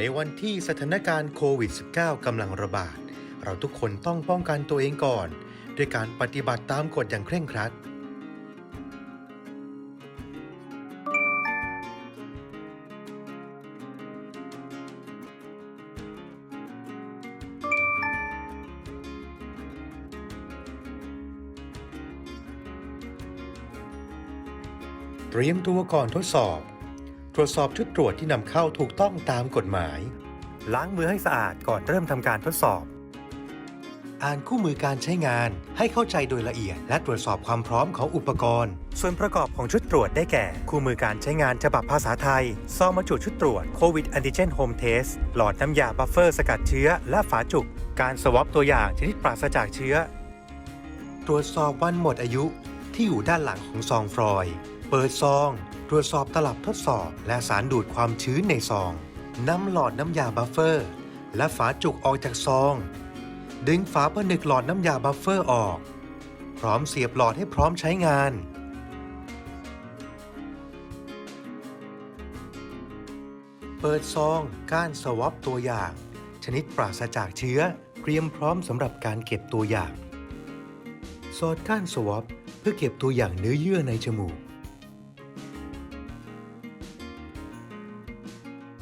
ในวันที่สถานการณ์โควิด -19 กำลังระบาด เราทุกคนต้องป้องกันตัวเองก่อน ด้วยการปฏิบัติตามกฎอย่างเคร่งครัด เตรียมตัวก่อนทดสอบ รวจสอบชุดตรวจที่นำเข้าถูกต้องตามกฎหมาย ล้างมือให้สะอาดก่อนเริ่มทำการทดสอบ อ่านคู่มือการใช้งานให้เข้าใจโดยละเอียด และตรวจสอบความพร้อมของอุปกรณ์ ส่วนประกอบของชุดตรวจได้แก่ คู่มือการใช้งานฉบับภาษาไทย ซองบรรจุชุดตรวจโควิดแอนติเจนโฮมเทสหลอดน้ำยาบัฟเฟอร์สกัดเชื้อ และฝาจุก การสวอปตัวอย่างชนิดปราศจากเชื้อ ตรวจสอบวันหมดอายุที่อยู่ด้านหลังของซองฟรอยล์ เปิดซอง ตรวจสอบตลับทดสอบ และสารดูดความชื้นในซองนำหลอดน้ำยาบัฟเฟอร์ และฝาจุกออกจากซอง ดึงฝาผนึกหลอดน้ำยาบัฟเฟอร์ออก พร้อมเสียบหลอดให้พร้อมใช้งาน เปิดซอง ก้านสวอปตัวอย่าง ชนิดปราศจากเชื้อ เตรียมพร้อมสำหรับการเก็บตัวอย่าง สอดก้านสวอปเพื่อเก็บตัวอย่างเนื้อเยื่อในจมูก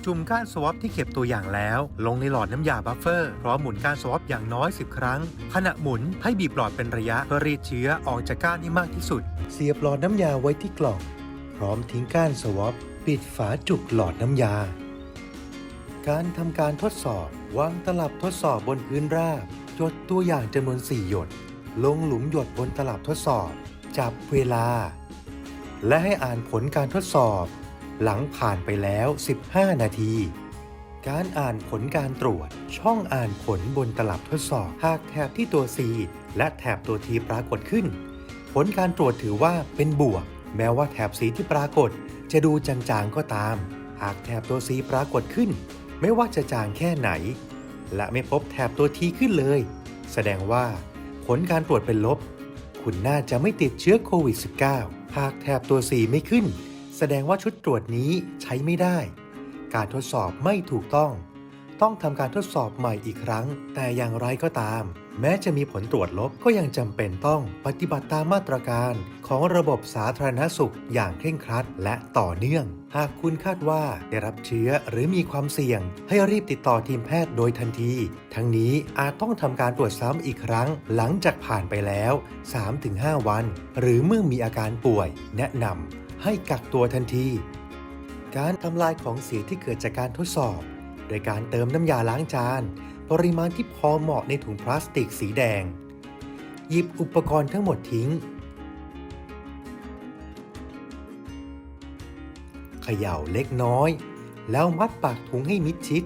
จุ่มก้านสวอปที่เก็บตัวอย่างแล้ว ลงในหลอดน้ำยาบัฟเฟอร์พร้อมหมุนก้านสวอปอย่างน้อย 10 ครั้ง ขณะหมุนให้บีบหลอดเป็นระยะเพื่อรีดเชื้อออกจากก้านให้มากที่สุด เสียบหลอดน้ำยาไว้ที่กล่อง พร้อมทิ้งก้านสวอปปิดฝาจุกหลอดน้ำยา การทำการทดสอบวางตลับทดสอบบนพื้นราบหยดตัวอย่างจำนวน 4 หยด ลงหลุมหยดบนตลับทดสอบ จับเวลา และให้อ่านผลการทดสอบ หลังผ่านไปแล้ว 15 นาที การอ่านผลการตรวจ ช่องอ่านผลบนตลับทดสอบ หากแถบที่ตัว C และแถบตัว T ปรากฏขึ้น ผลการตรวจถือว่าเป็นบวก แม้ว่าแถบสีที่ปรากฏ จะดูจางๆก็ตาม หากแถบตัว C ปรากฏขึ้น ไม่ว่าจะจางแค่ไหน และไม่พบแถบตัว T ขึ้นเลย แสดงว่า ผลการตรวจเป็นลบ คุณน่าจะไม่ติดเชื้อโควิด -19 หากแถบตัว C ไม่ขึ้น แสดงว่าชุดตรวจนี้ใช้ไม่ได้ การทดสอบไม่ถูกต้อง ต้องทำการทดสอบใหม่อีกครั้ง แต่อย่างไรก็ตาม แม้จะมีผลตรวจลบก็ยังจำเป็นต้องปฏิบัติตามมาตรการของระบบสาธารณสุขอย่างเคร่งครัดและต่อเนื่อง หากคุณคาดว่าได้รับเชื้อหรือมีความเสี่ยง ให้รีบติดต่อทีมแพทย์โดยทันที ทั้งนี้อาจต้องทำการตรวจซ้ำอีกครั้ง หลังจากผ่านไปแล้ว 3-5 วัน หรือเมื่อมีอาการป่วย แนะนำ ให้กักตัวทันที การทำลายของเสียที่เกิดจากการทดสอบ โดยการเติมน้ำยาล้างจาน ปริมาณที่พอเหมาะในถุงพลาสติกสีแดง หยิบอุปกรณ์ทั้งหมดทิ้ง เขย่าเล็กน้อย แล้วมัดปากถุงให้มิดชิด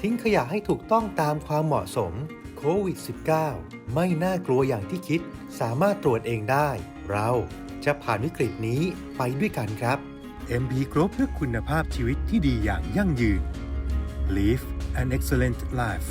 ทิ้งขยะให้ถูกต้องตามความเหมาะสมโควิด -19 ไม่น่ากลัวอย่างที่คิด สามารถตรวจเองได้ เรา จะผ่านวิกฤตนี้ไปด้วยกันครับ MB Group เพื่อคุณภาพชีวิตที่ดีอย่างยั่งยืน Live an excellent life